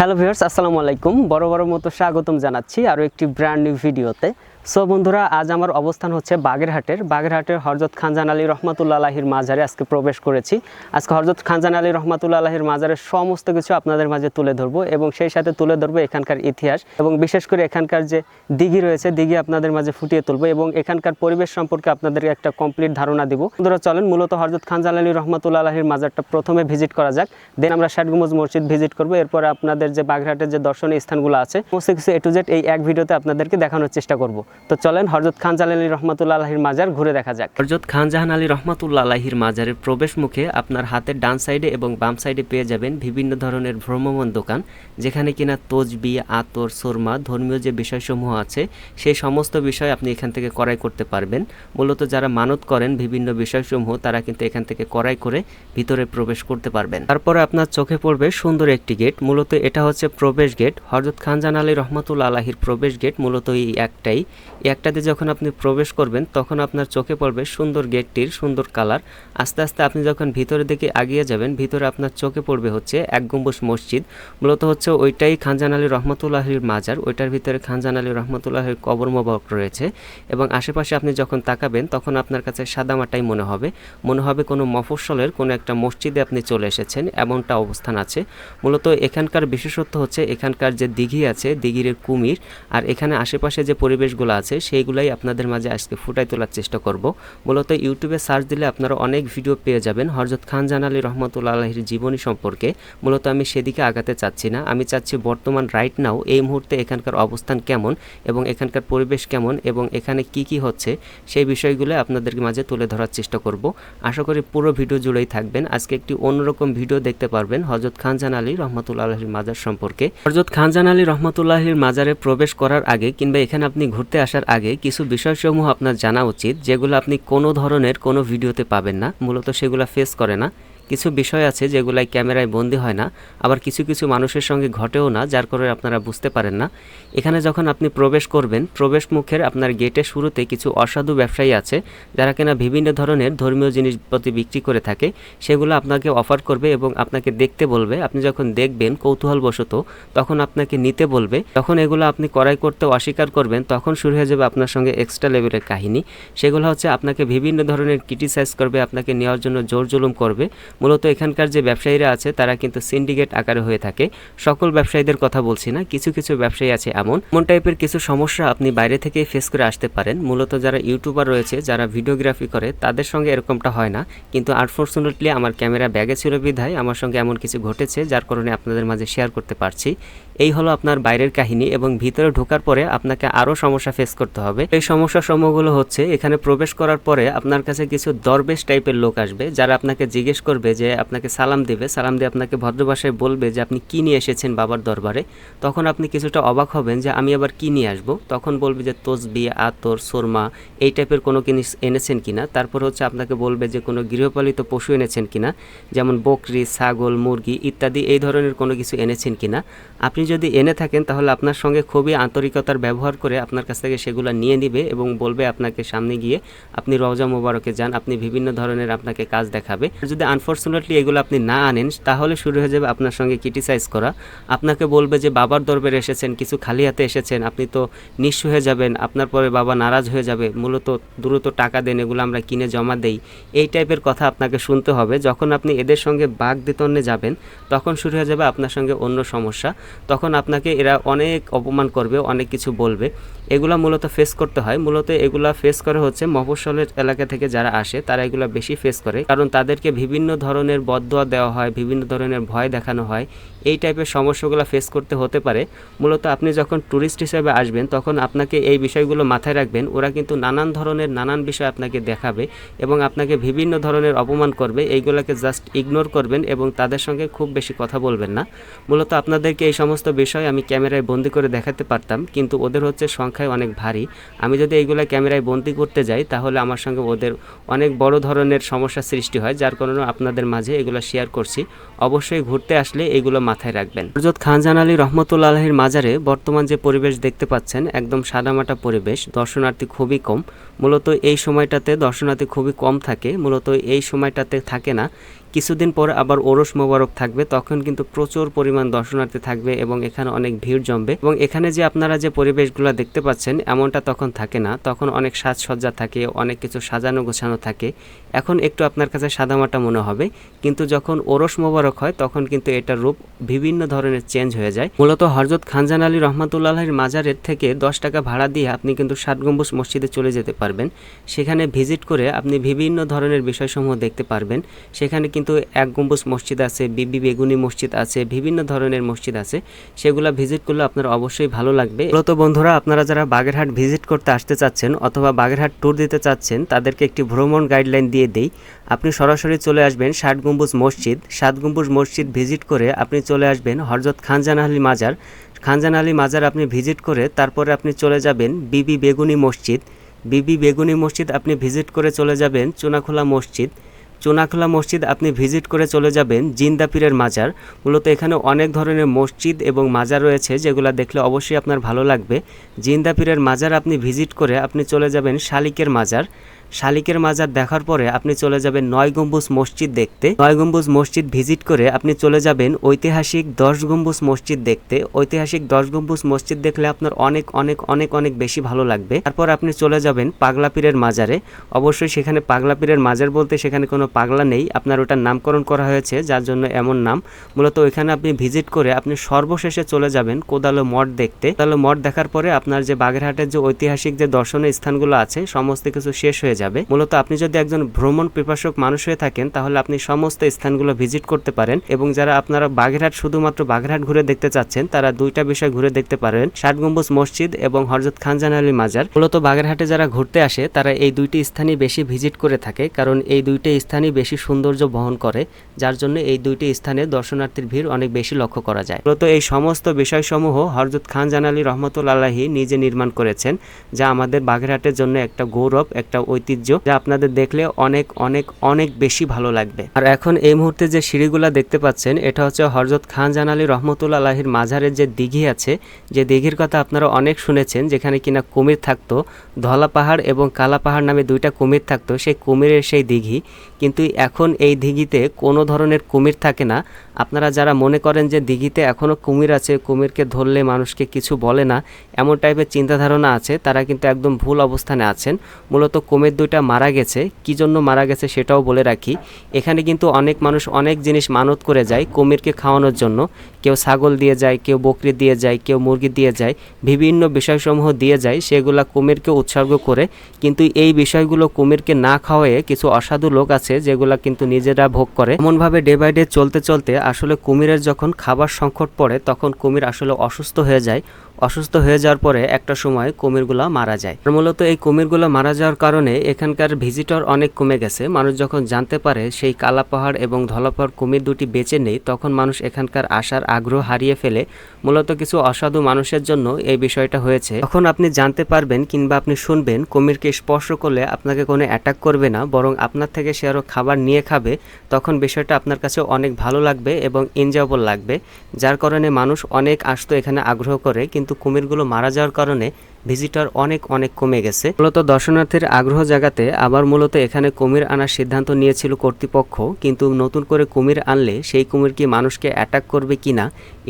Hello viewers আসসালামু আলাইকুম। বড় বড় মতো স্বাগতম জানাচ্ছি আরও একটি ব্র্যান্ড নিউ ভিডিওতে সো বন্ধুরা, আজ আমার অবস্থান হচ্ছে বাগেরহাটের। বাগেরহাটের হরজত খানজান আলী রহমাতুল্লা আলাহির মাজারে আজকে প্রবেশ করেছি। আজকে হরজত খানজান আলী রহমাতুল্লা আলাহির মাজারের সমস্ত কিছু আপনাদের মাঝে তুলে ধরবো এবং সেই সাথে তুলে ধরবো এখানকার ইতিহাস এবং বিশেষ করে এখানকার যে দিঘি রয়েছে, দিঘি আপনাদের মাঝে ফুটিয়ে তুলবো এবং এখানকার পরিবেশ সম্পর্কে আপনাদের একটা কমপ্লিট ধারণা দিব। বন্ধুরা, চলেন মূলত হরজত খানজান আলী রহমাতুল্লা আলাহির মাজারটা প্রথমে ভিজিট করা যাক। দেন আমরা ষাটগুমজ মসজিদ ভিজিট করব। এরপর আপনাদের যে বাগেরহাটের যে দর্শনীয় স্থানগুলো আছে, সমস্ত কিছু এ টু জেড এই এক ভিডিওতে আপনাদেরকে দেখানোর চেষ্টা করব। তো চলেন হরজত খান জাহান আলী রহমতুল্লাহ আলাহির মাজার ঘুরে দেখা যাক। হরজত খান জাহান আলী রহমতুল্লাহ আলাহির মাজারের প্রবেশ মুখে আপনার হাতের ডান সাইডে এবং বাম সাইডে পেয়ে যাবেন বিভিন্ন ধরনের ভ্রমণ দোকান, যেখানে কিনা তজবি আতর, সোরমা, ধর্মীয় যে বিষয়সমূহ আছে, সেই সমস্ত বিষয় আপনি এখান থেকে ক্রয় করতে পারবেন। মূলত যারা মানত করেন বিভিন্ন বিষয়সমূহ, তারা কিন্তু এখান থেকে ক্রয় করে ভিতরে প্রবেশ করতে পারবেন। তারপরে আপনার চোখে পড়বে সুন্দর একটি গেট, মূলত এটা হচ্ছে প্রবেশ গেট। হরজত খানজান আলী রহমতুল্লা আলাহির প্রবেশ গেট মূলত এই একটাই। একটাতে যখন আপনি প্রবেশ করবেন, তখন আপনার চোখে পড়বে সুন্দর গেটটির সুন্দর কালার। আস্তে আস্তে আপনি যখন ভিতরের দিকে আগিয়ে যাবেন, ভিতরে আপনার চোখে পড়বে হচ্ছে এক গম্বুজ মসজিদ। মূলত হচ্ছে ওইটাই খানজান আলী রহমতুল্লাহির মাজার, ওইটার ভিতরে খানজান আলী রহমতুল্লাহির কবর মোবারক রয়েছে এবং আশেপাশে আপনি যখন তাকাবেন, তখন আপনার কাছে সাদামাটাই মনে হবে। মনে হবে কোনো মফস্বলের কোনো একটা মসজিদে আপনি চলে এসেছেন, এমনটা অবস্থান আছে। মূলত এখানকার বিশেষত্ব হচ্ছে এখানকার যে দিঘি আছে, দিঘির কুমির, আর এখানে আশেপাশে যে পরিবেশগুলো আছে, সেইগুলাই আপনাদের মাঝে আজকে ফুটাই তোলার চেষ্টা করব। মূলত ইউটিউবে সার্চ দিলে আপনারা অনেক ভিডিও পেয়ে যাবেন হরজত খান জান আলী রহমতুল্লা আলহির জীবনী সম্পর্কে। মূলত আমি সেদিকে আগাতে চাচ্ছি না, আমি চাচ্ছি বর্তমান রাইট নাও এই মুহূর্তে এখানকার অবস্থান কেমন এবং এখানকার পরিবেশ কেমন এবং এখানে কি কি হচ্ছে, সেই বিষয়গুলো আপনাদের মাঝে তুলে ধরার চেষ্টা করব। আশা করি পুরো ভিডিও জুড়েই থাকবেন। আজকে একটি অন্যরকম ভিডিও দেখতে পারবেন হজরত খানজান আলী রহমতুল্লাহ আলহির মাজার সম্পর্কে। হজরত খানজান আলী রহমতুল্লাহির মাজারে প্রবেশ করার আগে কিংবা এখানে আপনি ঘুরতে আসার আগে কিছু বিষয়সমূহ আপনার জানা উচিত, যেগুলো আপনি কোনো ধরনের কোনো ভিডিওতে পাবেন না, মূলত সেগুলো ফেস করে না। কিছু বিষয় আছে যেগুলাই ক্যামেরায় বন্দি হয় না, আবার কিছু কিছু মানুষের সঙ্গে ঘটেও না, যার কারণে আপনারা বুঝতে পারেন না। এখানে যখন আপনি প্রবেশ করবেন, প্রবেশ মুখের আপনার গেটের শুরুতে কিছু অসাধু ব্যবসায়ী আছে, যারা কিনা বিভিন্ন ধরনের ধর্মীয় জিনিসপত্র বিক্রি করে থাকে, সেগুলো আপনাকে অফার করবে এবং আপনাকে দেখতে বলবে। আপনি যখন দেখবেন কৌতূহলবশত, তখন আপনাকে নিতে বলবে। তখন এগুলো আপনি ক্রয় করতে অস্বীকার করবেন, তখন শুরু হয়ে যাবে আপনার সঙ্গে এক্সট্রা লেভেলের কাহিনী। সেগুলো হচ্ছে আপনাকে বিভিন্ন ধরনের ক্রিটিসাইজ করবে, আপনাকে নেওয়ার জন্য জোর জুলুম করবে। মূলত এখানকার যে ব্যবসায়ীরা আছে, তারা কিন্তু সিন্ডিকেট আকারে হয়ে থাকে। সকল ব্যবসায়ীদের কথা বলছি না, কিছু কিছু ব্যবসায়ী আছে এমন। এমন টাইপের কিছু সমস্যা আপনি বাইরে থেকে ফেস করে আসতে পারেন। মূলত যারা ইউটিউবার রয়েছে, যারা ভিডিওগ্রাফি করে, তাদের সঙ্গে এরকমটা হয় না। কিন্তু আনফর্চুনেটলি আমার ক্যামেরা ব্যাগে ছিল বিধায় আমার সঙ্গে এমন কিছু ঘটেছে, যার কারণে আপনাদের মাঝে শেয়ার করতে পারছি। এই হলো আপনার বাইরের কাহিনী এবং ভিতরে ঢোকার পরে আপনাকে আরও সমস্যা ফেস করতে হবে। এই সমস্যা সমূহগুলো হচ্ছে, এখানে প্রবেশ করার পরে আপনার কাছে কিছু দরবেশ টাইপের লোক আসবে, যারা আপনাকে জিজ্ঞেস করবে যে আপনাকে সালাম দেবে, সালাম দিয়ে আপনাকে ভদ্র বলবে যে আপনি কি নিয়ে এসেছেন বাবার দরবারে। তখন আপনি কিছুটা অবাক হবেন যে আমি আবার কি নিয়ে আসব। তখন বলবে যে তসবি, আতর, সোরমা এই টাইপের কোনো জিনিস এনেছেন কিনা। তারপর হচ্ছে আপনাকে বলবে যে কোনো গৃহপালিত পশু এনেছেন কিনা, যেমন বকরি, ছাগল, মুরগি ইত্যাদি এই ধরনের কোনো কিছু এনেছেন কিনা। আপনি যদি এনে থাকেন তাহলে আপনার সঙ্গে খুবই আন্তরিকতার ব্যবহার করে আপনার কাছ থেকে সেগুলো নিয়ে নিবে এবং বলবে আপনাকে সামনে গিয়ে আপনি রওজা মোবারকে যান, আপনি বিভিন্ন ধরনের আপনাকে কাজ দেখাবে। যদি যদি আনফর্চুনেটলি এগুলো আপনি না আনেন, তাহলে শুরু হয়ে যাবে আপনার সঙ্গে ক্রিটিসাইজ করা। আপনাকে বলবে যে, বাবার দরবারে এসেছেন, কিছু খালি হাতে এসেছেন, আপনি তো নিঃস্ব হয়ে যাবেন, আপনার পরে বাবা নারাজ হয়ে যাবে, মূলত দ্রুত টাকা দেন, এগুলো আমরা কিনে জমা দেই। এই টাইপের কথা আপনাকে শুনতে হবে। যখন আপনি এদের সঙ্গে বাঘ দিতন্নে যাবেন, তখন শুরু হয়ে যাবে আপনার সঙ্গে অন্য সমস্যা। তখন আপনাকে এরা অনেক অপমান করবে, অনেক কিছু বলবে। এগুলা মূলত ফেস করতে হয়। মূলত এগুলা ফেস করে হচ্ছে মফস্বলের এলাকা থেকে যারা আসে, তারা এগুলা বেশি ফেস করে। কারণ তাদেরকে বিভিন্ন ধরনের বদদোয়া দেওয়া হয়, বিভিন্ন ধরনের ভয় দেখানো হয়। এই টাইপের সমস্যাগুলো ফেস করতে হতে পারে। মূলত আপনি যখন ট্যুরিস্ট হিসেবে আসবেন, তখন আপনাকে এই বিষয়গুলো মাথায় রাখবেন। ওরা কিন্তু নানান ধরনের নানান বিষয় আপনাকে দেখাবে এবং আপনাকে বিভিন্ন ধরনের অপমান করবে। এইগুলোকে জাস্ট ইগনোর করবেন এবং তাদের সঙ্গে খুব বেশি কথা বলবেন না। মূলত আপনাদেরকে এই সমস্ত বিষয় আমি ক্যামেরায় বন্দি করে দেখাতে পারতাম, কিন্তু ওদের হচ্ছে সংখ্যায় অনেক ভারী। আমি যদি এইগুলো ক্যামেরায় বন্দি করতে যাই, তাহলে আমার সঙ্গে ওদের অনেক বড় ধরনের সমস্যা সৃষ্টি হয়, যার কারণে আপনাদের মাঝে এগুলো শেয়ার করছি। অবশ্যই ঘুরতে আসলে এগুলো মাথায় রাখবেন। হজরত খানজান আলী রহমতুল্লা আলহির মাজারে বর্তমান যে পরিবেশ দেখতে পাচ্ছেন, একদম সাদামাটা পরিবেশ, দর্শনার্থী খুবই কম। মূলত এই সময়টাতে দর্শনার্থী খুবই কম থাকে, মূলত এই সময়টাতে থাকে না। কিছুদিন পর আবার ওরস মোবারক থাকবে, তখন কিন্তু প্রচুর পরিমাণ দর্শনার্থী থাকবে এবং এখানে অনেক ভিড় জমবে। এবং এখানে যে আপনারা যে পরিবেশগুলো দেখতে পাচ্ছেন, এমনটা তখন থাকে না। তখন অনেক সাজসজ্জা থাকে, অনেক কিছু সাজানো গোছানো থাকে। এখন একটু আপনার কাছে সাদামাটা মনে হবে, কিন্তু যখন ওরস মোবারক হয়, তখন কিন্তু এটার রূপ বিভিন্ন ধরনের চেঞ্জ হয়ে যায়। মূলত হরজত খানজান আলী রহমাতুল্লাহের মাজারের থেকে দশ টাকা ভাড়া দিয়ে আপনি কিন্তু ষাট গম্বুজ মসজিদে চলে যেতে পারবেন। সেখানে ভিজিট করে আপনি বিভিন্ন ধরনের বিষয়সমূহ দেখতে পারবেন। সেখানে কিন্তু এক গম্বুজ মসজিদ আছে, বিবি বেগুনি মসজিদ আছে, বিভিন্ন ধরনের মসজিদ আছে। সেগুলা ভিজিট করলে আপনার অবশ্যই ভালো লাগবে। মূলত বন্ধুরা, আপনারা যারা বাগেরহাট ভিজিট করতে আসতে চাচ্ছেন অথবা বাগেরহাট ট্যুর দিতে চাচ্ছেন, তাদেরকে একটি ভ্রমণ গাইডলাইন দিয়ে দেই। আপনি সরাসরি চলে আসবেন ষাট গম্বুজ মসজিদ। সাত গম্বুজ মসজিদ ভিজিট করে আপনি চলে আসবেন হরজত খানজান আলী মাজার। খানজান আলী মাজার আপনি ভিজিট করে তারপরে আপনি চলে যাবেন বিবি বেগুনি মসজিদ। বিবি বেগুনি মসজিদ আপনি ভিজিট করে চলে যাবেন চুনাখোলা মসজিদ। চুনাখোলা মসজিদ আপনি ভিজিট করে চলে যাবেন জিন্দাপীরের মাজার। মূলত এখানে অনেক ধরনের মসজিদ এবং মাজার রয়েছে যেগুলো দেখলে অবশ্যই আপনার ভালো লাগবে। জিন্দাপীরের মাজার আপনি ভিজিট করে আপনি চলে যাবেন শালিকের মাজার। শালিকের মাজার দেখার পরে আপনি চলে যাবেন নয় গম্বুজ মসজিদ দেখতে। নয় গম্বুজ মসজিদ ভিজিট করে আপনি চলে যাবেন ঐতিহাসিক দশ গম্বুজ মসজিদ দেখতে। ঐতিহাসিক দশ গম্বুজ মসজিদ দেখলে আপনার অনেক অনেক অনেক অনেক বেশি ভালো লাগবে। তারপর আপনি চলে যাবেন পাগলা পীরের মাজারে। অবশ্যই সেখানে পাগলা পীরের মাজার বলতে সেখানে কোনো পাগলা নেই। আপনার ওটার নামকরণ করা হয়েছে, যার জন্য এমন নাম। মূলত ওইখানে আপনি ভিজিট করে আপনি সর্বশেষে চলে যাবেন কোদালো মঠ দেখতে। কোদালো মঠ দেখার পরে আপনার যে বাগেরহাটের যে ঐতিহাসিক যে দর্শনীয় স্থানগুলো আছে, সমস্ত কিছু শেষ হয়ে যাবে। মূলত আপনি যদি একজন ভ্রমণ পিপাসক মানুষ হয়ে থাকেন, তাহলে আপনি সমস্ত স্থানগুলো ভিজিট করতে পারেন এবং যারা আপনারা বাগেরহাট শুধুমাত্র বাগেরহাট ঘুরে দেখতে চাচ্ছেন, তারা দুইটা বিষয় ঘুরে দেখতে পারেন। ষাট গম্বুজ মসজিদ এবং হরজত খানজান আলী মাজার। মূলত বাগেরহাটে যারা ঘুরতে আসে, তারা এই দুইটি স্থানই বেশি ভিজিট করে থাকে, কারণ এই দুইটি স্থানই বেশি সৌন্দর্য বহন করে, যার জন্য এই দুইটি স্থানে দর্শনার্থীর ভিড় অনেক বেশি লক্ষ্য করা যায়। মূলত এই সমস্ত বিষয়সমূহ হরজত খান জানালি রহমতুল্লাহি নিজে নির্মাণ করেছেন, যা আমাদের বাগেরহাটের জন্য একটা গৌরব, একটা ঐতিহ্য যা আপনাদের দেখলে অনেক অনেক অনেক বেশি ভালো লাগবে। আর এখন এই মুহূর্তে যে সিঁড়িগুলা দেখতে পাচ্ছেন, এটা হচ্ছে হরজত খান জানালি রহমতুল্লাহির মাঝারের যে দিঘি আছে, যে দিঘির কথা আপনারা অনেক শুনেছেন, যেখানে কিনা কুমির থাকতো, ধলা পাহাড় এবং কালা পাহাড় নামে দুইটা কুমির থাকতো, সেই কুমিরের সেই দিঘি। কিন্তু এখন এই দিঘিতে কোনো ধরনের কুমির থাকে না। আপনারা যারা মনে করেন যে দিঘিতে এখনও কুমির আছে, কুমিরকে ধরলে মানুষকে কিছু বলে না, এমন টাইপের চিন্তাধারণা আছে, তারা কিন্তু একদম ভুল অবস্থানে আছেন। মূলত কুমির দুইটা মারা গেছে। কি জন্য মারা গেছে সেটাও বলে রাখি। এখানে কিন্তু অনেক মানুষ অনেক জিনিস মানত করে যায় কুমিরকে খাওয়ানোর জন্য। কেউ ছাগল দিয়ে যায়, কেউ বকরি দিয়ে যায়, কেউ মুরগি দিয়ে যায়, বিভিন্ন বিষয়সমূহ দিয়ে যায়, সেগুলা কুমিরকে উৎসর্গ করে। কিন্তু এই বিষয়গুলো কুমিরকে না খাওয়ায়ে কিছু অসাধু লোক আছে যেগুলা কিন্তু নিজেরা ভোগ করে। এমনভাবে ডে বাই ডে চলতে চলতে আসলে কুমিরের যখন খাবার সংকট পড়ে, তখন কুমির আসলে অসুস্থ হয়ে যায়। অসুস্থ হয়ে যাওয়ার পরে একটা সময় কুমিরগুলো মারা যায়। মূলত এই কুমিরগুলো মারা যাওয়ার কারণে এখানকার ভিজিটর অনেক কমে গেছে। মানুষ যখন জানতে পারে সেই কালা পাহাড় এবং ধলা পাহাড় কুমির দুটি বেঁচে নেই, তখন মানুষ এখানকার আসার আগ্রহ হারিয়ে ফেলে। মূলত কিছু অসাধু মানুষের জন্য এই বিষয়টা হয়েছে। তখন আপনি জানতে পারবেন কিংবা আপনি শুনবেন, কুমিরকে স্পর্শ করলে আপনাকে কোনো অ্যাটাক করবে না, বরং আপনার থেকে সে আরও খাবার নিয়ে খাবে, তখন বিষয়টা আপনার কাছে অনেক ভালো লাগবে এবং এনজয়েবল লাগবে। যার কারণে মানুষ অনেক আসতো এখানে আগ্রহ করে, কিন্তু কুমিরগুলো মারা যাওয়ার কারণে ভিজিটার অনেক অনেক কমে গেছে। মূলত দর্শনার্থীর আগ্রহ জাগাতে আবার মূলত এখানে কুমির আনার সিদ্ধান্ত নিয়েছিল কর্তৃপক্ষ, কিন্তু নতুন করে কুমির আনলে সেই কুমির কি মানুষকে অ্যাটাক করবে কি না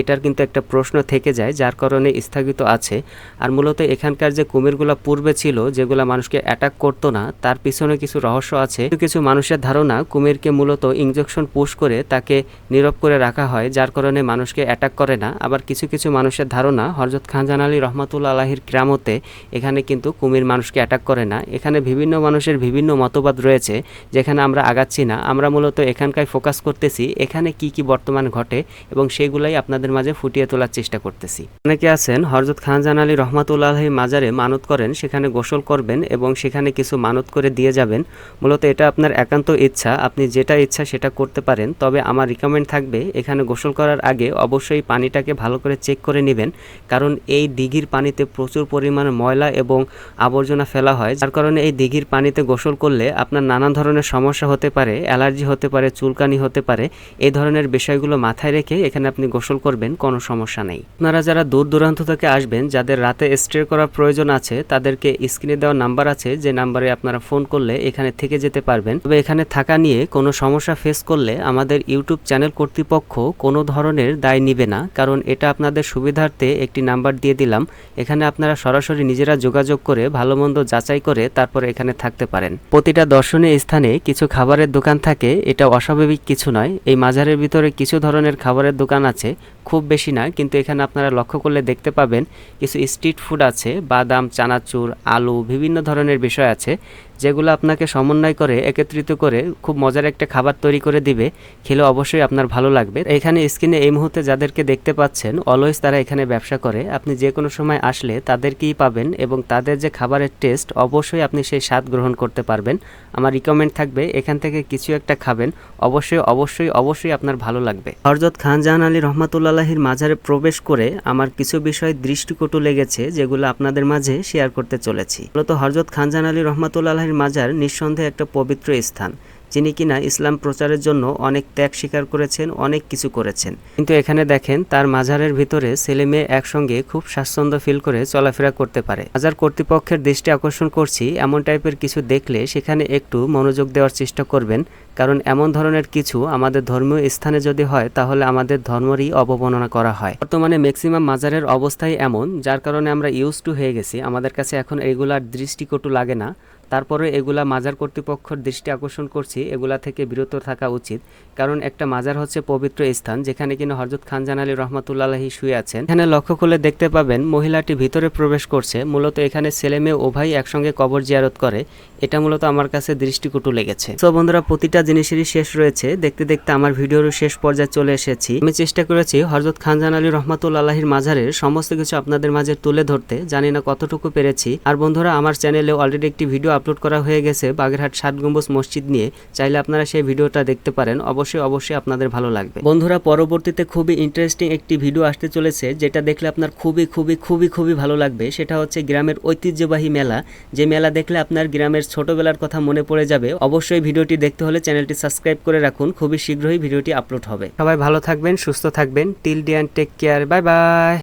এটার কিন্তু একটা প্রশ্ন থেকে যায়, যার কারণে স্থগিত আছে। আর মূলত এখানকার যে কুমিরগুলো পূর্বে ছিল, যেগুলো মানুষকে অ্যাটাক করতো না, তার পিছনে কিছু রহস্য আছে। কিছু মানুষের ধারণা, কুমিরকে মূলত ইঞ্জেকশন পুশ করে তাকে নীরব করে রাখা হয়, যার কারণে মানুষকে অ্যাটাক করে না। আবার কিছু কিছু মানুষের ধারণা হরজত খানজান আলী রহমাতুল্লা আলাহির গ্রাম মতে এখানে কিন্তু কুমির মানুষকে অ্যাটাক করে না। এখানে বিভিন্ন মানুষের বিভিন্ন মতবাদ রয়েছে, যেখানে আমরা আগাচ্ছি না। আমরা মূলত এখানকার ফোকাস করতেছি, এখানে কি কি বর্তমান ঘটে, এবং সেগুলাই আপনাদের মাঝে ফুটিয়ে তোলার চেষ্টা করতেছি। অনেকে আছেন হরজত খানজান আলী রহমাতুল্লাহ মাজারে মানত করেন, সেখানে গোসল করবেন এবং সেখানে কিছু মানত করে দিয়ে যাবেন। মূলত এটা আপনার একান্ত ইচ্ছা, আপনি যেটা ইচ্ছা সেটা করতে পারেন, তবে আমার রিকমেন্ড থাকবে এখানে গোসল করার আগে অবশ্যই পানিটাকে ভালো করে চেক করে নেবেন, কারণ এই দিঘির পানিতে প্রচুর পরিমাণে ময়লা এবং আবর্জনা ফেলা হয়, যার কারণে এই দিঘির পানিতে গোসল করলে আপনার নানা ধরনের সমস্যা হতে পারে, অ্যালার্জি হতে পারে, চুলকানি হতে পারে এই ধরনের বিষয়গুলো মাথায় রেখে এখানে আপনি গোসল করবেন, কোনো সমস্যা নেই। আপনারা যারা দূর দূরান্ত থেকে আসবেন, যাদের রাতে স্টে করার প্রয়োজন আছে, তাদেরকে স্ক্রিনে দেওয়া নাম্বার আছে, যে নাম্বারে আপনারা ফোন করলে এখানে থেকে যেতে পারবেন। তবে এখানে থাকা নিয়ে কোনো সমস্যা ফেস করলে আমাদের ইউটিউব চ্যানেল কর্তৃপক্ষ কোনো ধরনের দায় নিবে না, কারণ এটা আপনাদের সুবিধার্থে একটি নাম্বার দিয়ে দিলাম। এখানে আপনারা সরাসরি নিজেরা যোগাযোগ করে ভালো মন্দ যাচাই করে তারপর এখানে থাকতে পারেন। প্রতিটা দর্শনীয় স্থানে কিছু খাবারের দোকান থাকে, এটা অস্বাভাবিক কিছু নয়। এই মাজারের ভিতরে কিছু ধরনের খাবারের দোকান আছে খুব বেশি না, কিন্তু এখানে আপনারা লক্ষ্য করলে দেখতে পাবেন কিছু স্ট্রিট ফুড আছে, বাদাম, চানাচুর, আলু, বিভিন্ন ধরনের বিষয় আছে, যেগুলো আপনাকে সমন্বয় করে, একত্রিত করে খুব মজার একটা খাবার তৈরি করে দিবে, খেলে অবশ্যই আপনার ভালো লাগবে। এখানে স্ক্রিনে এই মুহূর্তে যাদেরকে দেখতে পাচ্ছেন, অলওয়েজ তারা এখানে ব্যবসা করে। আপনি যে কোনো সময় আসলে তাদেরকেই পাবেন এবং তাদের যে খাবারের টেস্ট, অবশ্যই আপনি সেই স্বাদ গ্রহণ করতে পারবেন। আমার রিকমেন্ড থাকবে, এখান থেকে কিছু একটা খাবেন, অবশ্যই অবশ্যই অবশ্যই আপনার ভালো লাগবে। হরজত খান জাহান আলী রহমাতুল্লাহির মাঝারে প্রবেশ করে আমার কিছু বিষয় দৃষ্টিকটু লেগেছে, যেগুলো আপনাদের মাঝে শেয়ার করতে চলেছি। মূলত হরজত খানজান আলী রহমাতুল্লাহির মাজার নিঃসন্দেহে একটা পবিত্র স্থান। যিনি কিনা ইসলাম প্রচারের জন্য অনেক ত্যাগ স্বীকার করেছেন, অনেক কিছু করেছেন। কিন্তু এখানে দেখেন, তার মাজারের ভিতরে ছেলে মেয়ে একসঙ্গে খুব স্বাচ্ছন্দ্য ফিল করে চলাফেরা করতে পারে। মাজার কর্তৃপক্ষের দৃষ্টি আকর্ষণ করছি, এমন টাইপের কিছু দেখলে সেখানে একটু মনোযোগ দেওয়ার চেষ্টা করবেন। কারণ এমন ধরনের কিছু আমাদের ধর্মীয় স্থানে যদি হয়, তাহলে আমাদের ধর্মেরই অবমাননা করা হয়। বর্তমানে ম্যাক্সিমাম মাজারের অবস্থাই এমন, যার কারণে আমরা ইউজ টু হয়ে গেছি। আমাদের কাছে এখন এগুলার দৃষ্টিকটু লাগে না। তারপরে এগুলা মাজার কর্তৃপক্ষের দৃষ্টি আকর্ষণ করছি, এগুলা থেকে বিরত থাকা উচিত। কারণ একটা মাজার হচ্ছে পবিত্র স্থান, যেখানে কিনা হজরত খান জানালি রহমতুল্লাহি শুয়ে আছেন। এখানে লক্ষ্য করলে দেখতে পাবেন মহিলাটি ভিতরে প্রবেশ করছে, মূলত এখানে ছেলে মেয়ে উভয় একসঙ্গে কবর জিয়ারত করে। এটা মূলত আমার কাছে দৃষ্টিকটু লেগেছে। তো বন্ধুরা, প্রতিটা জিনিসেরই শেষ রয়েছে। দেখতে দেখতে আমার ভিডিওর শেষ পর্যায়ে চলে এসেছি। আমি চেষ্টা করেছি হজরত খান জানালি রহমতুল্লাহির মাজারের সমস্ত কিছু আপনাদের মাঝে তুলে ধরতে। জানি না কতটুকু পেরেছি। আর বন্ধুরা, আমার চ্যানেলে অলরেডি একটি ভিডিও আপলোড করা হয়ে গেছে বাগেরহাট ষাট গম্বুজ মসজিদ নিয়ে, চাইলে আপনারা সেই ভিডিওটা দেখতে পারেন। অবশ্যই অবশ্যই আপনাদের ভালো লাগবে। বন্ধুরা, পরবর্তীতে খুবই ইন্টারেস্টিং একটি ভিডিও আসতে চলেছে, যেটা দেখলে আপনার খুবই খুবই খুবই খুবই ভালো লাগবে। সেটা হচ্ছে গ্রামের ঐতিহ্যবাহী মেলা। যে মেলা দেখলে আপনার গ্রামের ছোটবেলার কথা মনে পড়ে যাবে। অবশ্যই ভিডিওটি দেখতে হলে চ্যানেলটি সাবস্ক্রাইব করে রাখুন। খুবই শীঘ্রই ভিডিওটি আপলোড হবে। সবাই ভালো থাকবেন, সুস্থ থাকবেন। Till the and take care bye bye